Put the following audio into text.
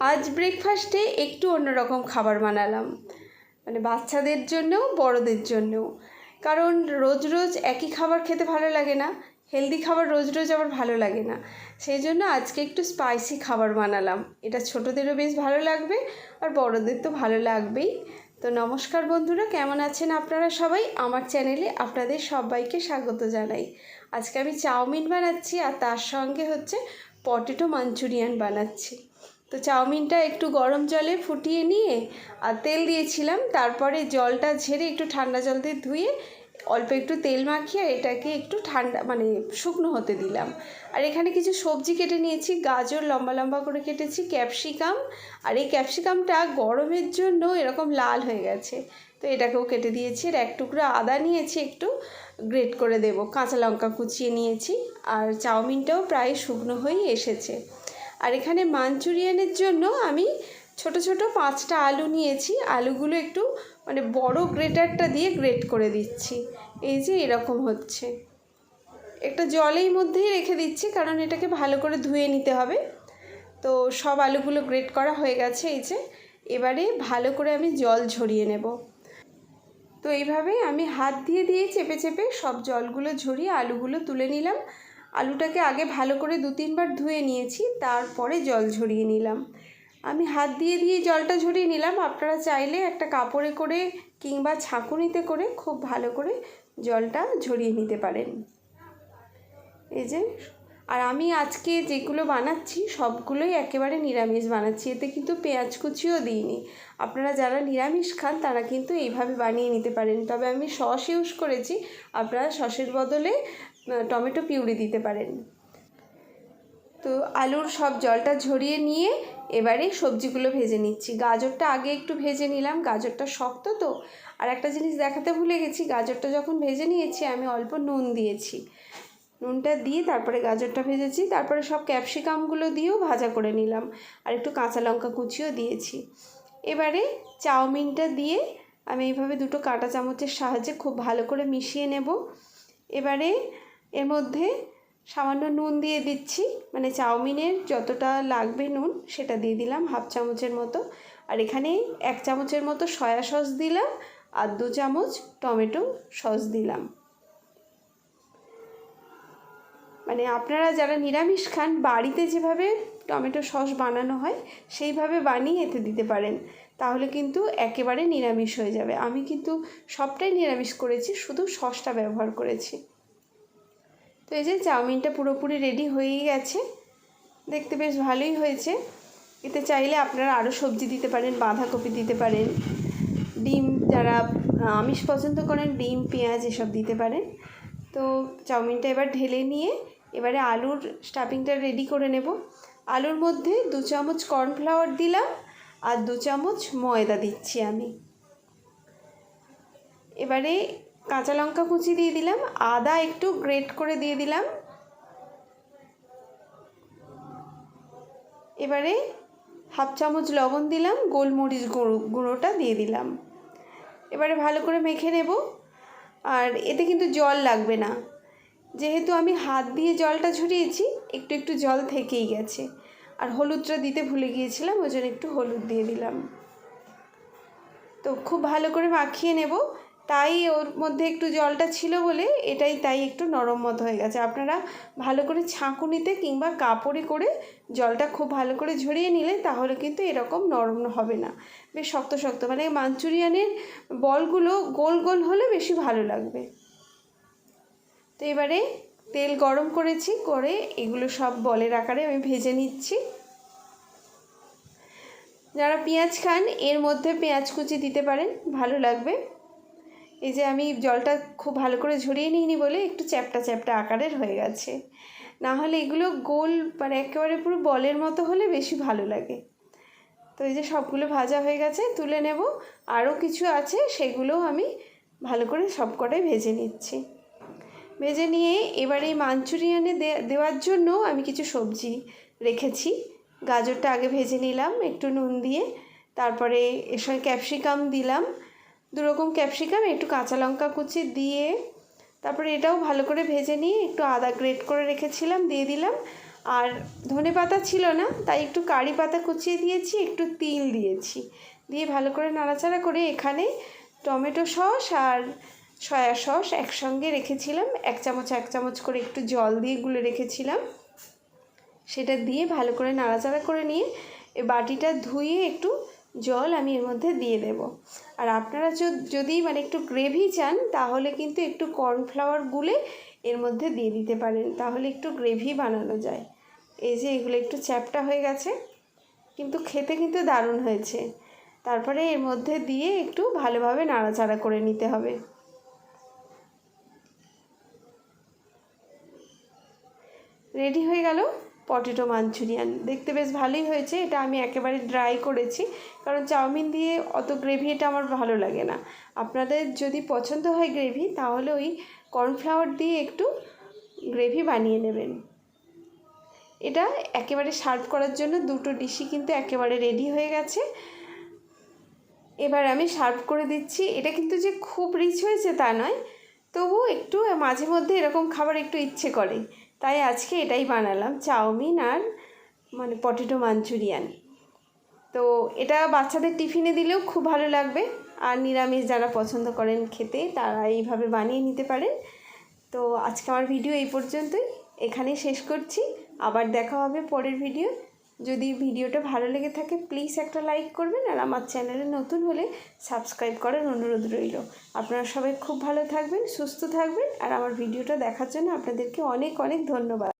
আজ ব্রেকফাস্টে একটু অন্যরকম খাবার বানালাম। মানে বাচ্চাদের জন্যও, বড়দের জন্যও। কারণ রোজ রোজ একই খাবার খেতে ভালো লাগে না। হেলদি খাবার রোজ রোজ আবার ভালো লাগে না। সেই জন্য আজকে একটু স্পাইসি খাবার বানালাম। এটা ছোটোদেরও বেশ ভালো লাগবে আর বড়দের তো ভালো লাগবেই। তো নমস্কার বন্ধুরা, কেমন আছেন আপনারা সবাই? আমার চ্যানেলে আপনাদের সবাইকে স্বাগত জানাই। আজকে আমি চাউমিন বানাচ্ছি আর তার সঙ্গে হচ্ছে পটেটো মাঞ্চুরিয়ান বানাচ্ছি। তো চাউমিনটা একটু গরম জলে ফুটিয়ে নিয়ে, আর তেল দিয়েছিলাম। তারপরে জলটা ঝেড়ে একটু ঠান্ডা জল দিয়ে ধুয়ে, অল্প একটু তেল মাখিয়ে এটাকে একটু ঠান্ডা মানে শুকনো হতে দিলাম। আর এখানে কিছু সবজি কেটে নিয়েছি, গাজর লম্বা লম্বা করে কেটেছি, ক্যাপসিকাম। আর এই ক্যাপসিকামটা গরমের জন্য এরকম লাল হয়ে গেছে। তো এটাকেও কেটে দিয়েছি, আর এক টুকরো আদা নিয়েছি একটু, গ্রেট করে দেব। কাঁচা লঙ্কা কুচিয়ে নিয়েছি, আর চাউমিনটাও প্রায় শুকনো হয়েই এসেছে। আর এখানে মাঞ্চুরিয়ানের জন্য আমি ছোট ছোট পাঁচটা আলু নিয়েছি। আলুগুলো একটু মানে বড় গ্রেটারটা দিয়ে গ্রেট করে দিচ্ছি। এই যে এরকম হচ্ছে। একটা জলের মধ্যেই রেখে দিচ্ছি কারণ এটাকে ভালো করে ধুয়ে নিতে হবে। তো সব আলুগুলো গ্রেট করা হয়ে গেছে এই যে। এবারে ভালো করে আমি জল ঝরিয়ে নেব। তো এইভাবে আমি হাত দিয়ে দিয়ে চেপে চেপে সব জলগুলো ঝরিয়ে আলুগুলো তুলে নিলাম। আলুটাকে আগে ভালো করে দু তিনবার ধুয়ে নিয়েছি, তারপরে জল ঝরিয়ে নিলাম। আমি হাত দিয়ে দিয়ে জলটা ঝরিয়ে নিলাম। আপনারা চাইলে একটা কাপড়ে করে কিংবা ছাঁকুনিতে করে খুব ভালো করে জলটা ঝরিয়ে নিতে পারেন। এই যে আর আমি আজকে যেগুলো বানাচ্ছি, সবগুলোই একেবারে নিরামিষ বানাচ্ছি। এতে কিন্তু পেঁয়াজ কুচিও দিইনি। আপনারা যারা নিরামিষ খান, তারা কিন্তু এইভাবে বানিয়ে নিতে পারেন। তবে আমি সস ইউজ করেছি, আপনারা সসের বদলে টমেটো পিউরি দিতে পারেন। তো আলুর সব জলটা ঝরিয়ে নিয়ে এবারে সবজিগুলো ভেজে নিচ্ছি। গাজরটা আগে একটু ভেজে নিলাম, গাজরটা শক্ত তো। আর একটা জিনিস দেখাতে ভুলে গেছি, গাজরটা যখন ভেজে নিয়েছি, আমি অল্প নুন দিয়েছি। নুনটা দিয়ে তারপরে গাজরটা ভেজেছি, তারপরে সব ক্যাপসিকামগুলো দিয়েও ভাজা করে নিলাম। আর একটু কাঁচা লঙ্কা কুচিও দিয়েছি। এবারে চাউমিনটা দিয়ে আমি এইভাবে দুটো কাঁটা চামচের সাহায্যে খুব ভালো করে মিশিয়ে নেব। এবারে এর মধ্যে সামান্য নুন দিয়ে দিচ্ছি মানে চাউমিনের যতটা লাগবে নুন সেটা দিয়ে দিলাম হাফ চামচের মতো। আর এখানে এক চামচের মতো সয়া সস দিলাম আর দু চামচ টমেটো সস দিলাম। মানে আপনারা যারা নিরামিষ খান, বাড়িতে যেভাবে টমেটো সস বানানো হয়, সেইভাবে বানিয়ে এতে দিতে পারেন। তাহলে কিন্তু একেবারে নিরামিষ হয়ে যাবে। আমি কিন্তু সবটাই নিরামিষ করেছি, শুধু সসটা ব্যবহার করেছি। তো এই যে চাউমিনটা পুরোপুরি রেডি হয়েই গেছে। দেখতে বেশ ভালোই হয়েছে। এতে চাইলে আপনারা আরও সবজি দিতে পারেন, বাঁধাকপি দিতে পারেন, ডিম যারা আমিষ পছন্দ করেন, ডিম, পেঁয়াজ এসব দিতে পারেন। তো চাউমিনটা এবার ঢেলে নিয়ে এবারে আলুর স্টাফিংটা রেডি করে নেব। আলুর মধ্যে দু চামচ কর্নফ্লাওয়ার দিলাম আর দু চামচ ময়দা দিচ্ছি আমি। এবারে কাঁচা লঙ্কা কুচি দিয়ে দিলাম, আদা একটু গ্রেট করে দিয়ে দিলাম। এবারে হাফ চামচ লবণ দিলাম, গোলমরিচ গুঁড়ো, গুঁড়োটা দিয়ে দিলাম। এবারে ভালো করে মেখে নেব। আর এতে কিন্তু জল লাগবে না। যেহেতু আমি হাত দিয়ে জলটা ঝরিয়েছি, একটু একটু জল থেকেই গেছে। আর হলুদটা দিতে ভুলে গিয়েছিলাম, ওই জন্য একটু হলুদ দিয়ে দিলাম। তো খুব ভালো করে মাখিয়ে নেব। তাই ওর মধ্যে একটু জলটা ছিল বলে এটাই তাই একটু নরম মতো হয়ে গেছে। আপনারা ভালো করে ছাঁকুনিতে কিংবা কাপড়ে করে জলটা খুব ভালো করে ঝরিয়ে নিলে তাহলে কিন্তু এরকম নরম হবে না। বেশ শক্ত শক্ত মানে মাঞ্চুরিয়ানের বলগুলো গোল গোল হলে বেশি ভালো লাগবে। তো এবারে তেল গরম করেছি, করে এগুলো সব বলের আকারে আমি ভেজে নিচ্ছি। যারা পেঁয়াজ খান, এর মধ্যে পেঁয়াজ কুচি দিতে পারেন, ভালো লাগবে। এই যে আমি জলটা খুব ভালো করে ঝরিয়ে নিইনি বলে একটু চ্যাপটা চ্যাপটা আকারের হয়ে গেছে। না হলে এগুলো গোল মানে একেবারে পুরো বলের মতো হলে বেশি ভালো লাগে। তো এই যে সবগুলো ভাজা হয়ে গেছে, তুলে নেব। আরও কিছু আছে, সেগুলোও আমি ভালো করে সব কটাই ভেজে নিচ্ছি। ভেজে নিয়ে এবার এই মাঞ্চুরিয়ানে দেওয়ার জন্য আমি কিছু সবজি রেখেছি। গাজরটা আগে ভেজে নিলাম, একটু নুন দিয়ে। তারপরে এর সঙ্গে ক্যাপসিকাম দিলাম। দুরকম ক্যাপসিকাম, একটু কাঁচা লঙ্কা কুচি দিয়ে। তারপরে এটাও ভালো করে ভেজে নিয়ে একটু আদা গ্রেট করে রেখেছিলাম, দিয়ে দিলাম। আর ধনে পাতা ছিল না, তাই একটু কারি পাতা কুচিয়ে দিয়েছি, একটু তিল দিয়েছি। দিয়ে ভালো করে নাড়াচাড়া করে এখানে টমেটো সস আর সয়া সস একসঙ্গে রেখেছিলাম। এক চামচ এক চামচ করে একটু জল দিয়ে গুলে রেখেছিলাম। সেটা দিয়ে ভালো করে নাড়াচাড়া করে নিয়ে এ বাটিটা ধুয়ে একটু জল আমি এর মধ্যে দিয়ে দেব। আর আপনারা যদি মানে একটু গ্রেভি চান, তাহলে কিন্তু একটু কর্নফ্লাওয়ার গুলে এর মধ্যে দিয়ে দিতে পারেন। তাহলে একটু গ্রেভি বানানো যায়। এই যে এগুলো একটু চ্যাপটা হয়ে গেছে। কিন্তু খেতে কিন্তু দারুণ হয়েছে। তারপরে এর মধ্যে দিয়ে একটু ভালোভাবে নাড়াচাড়া করে নিতে হবে। রেডি হয়ে গেল পটেটো মাঞ্চুরিয়ান। দেখতে বেশ ভালোই হয়েছে। এটা আমি একেবারে ড্রাই করেছি, কারণ চাউমিন দিয়ে অত গ্রেভি এটা আমার ভালো লাগে না। আপনাদের যদি পছন্দ হয় গ্রেভি তাহলে ওই কর্নফ্লাওয়ার দিয়ে একটু গ্রেভি বানিয়ে নেবেন। এটা একেবারে সার্ভ করার জন্য দুটো ডিশই কিন্তু একেবারে রেডি হয়ে গেছে। এবার আমি সার্ভ করে দিচ্ছি। এটা কিন্তু যে খুব রিচ হয়েছে তা নয় তবু একটু মাঝে মধ্যে এরকম খাবার একটু ইচ্ছে করে। তাই আজকে এটাই বানালাম, চাউমিন আর মানে পটেটো মাঞ্চুরিয়ান। তো এটা বাচ্চাদের টিফিনে দিলেও খুব ভালো লাগবে, আর নিরামিষ যারা পছন্দ করেন খেতে তারা এইভাবে বানিয়ে নিতে পারেন। তো আজকে আমার ভিডিও এই পর্যন্তই, এখানেই শেষ করছি, আবার দেখা হবে পরের ভিডিও যদি ভিডিওটা ভালো লেগে থাকে প্লিজ একটা লাইক করবেন আর আমার চ্যানেলে নতুন হলে সাবস্ক্রাইব করার অনুরোধ রইল। আপনারা সবাই খুব ভালো থাকবেন, সুস্থ থাকবেন আর আমার ভিডিওটা দেখার জন্য আপনাদেরকে অনেক অনেক ধন্যবাদ।